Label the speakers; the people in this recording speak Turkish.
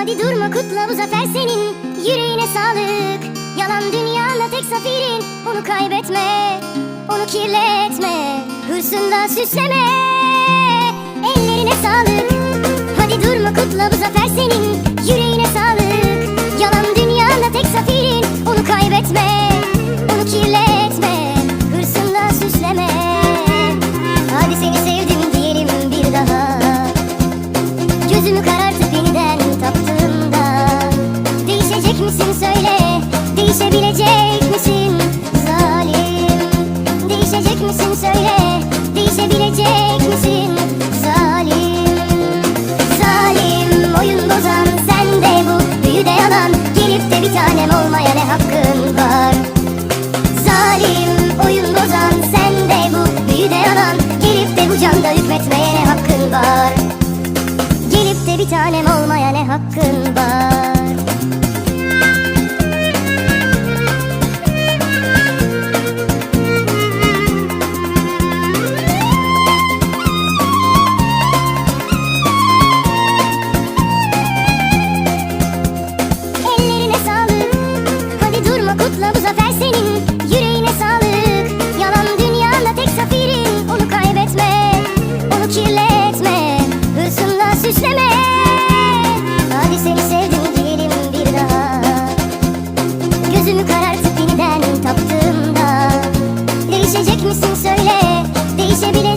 Speaker 1: Hadi durma kutla bu zafer senin. Yüreğine sağlık. Yalan dünyada tek zaferin Onu kaybetme. Onu kirletme. Hırsından süsleme. Ellerine sağlık. Hadi durma kutla bu zafer senin. Yüreğine sağlık. Yalan dünyada tek zaferin Onu kaybetme. Onu kirletme. Hırsından süsleme. Hadi seni sevdim diyelim bir daha. Gözümü karartıp Değişebilecek misin zalim? Değişecek misin söyle. Değişebilecek misin zalim? Zalim oyun bozan sen de bu büyüde yalan. Gelip de bir tanem olmaya ne hakkın var? Zalim oyun bozan sen de bu büyüde yalan. Gelip de bu canda hükmetmeye ne hakkın var? Gelip de bir tanem olmaya ne hakkın var zafer senin Yüreğine sağlık. Yalan dünyada tek zaferin Onu kaybetme Onu kirletme. Hırsınla süsleme. Hadi seni sevdim diyelim bir daha. Gözümü karartıp yeniden taptığımda. Değişecek misin söyle Değişebilecek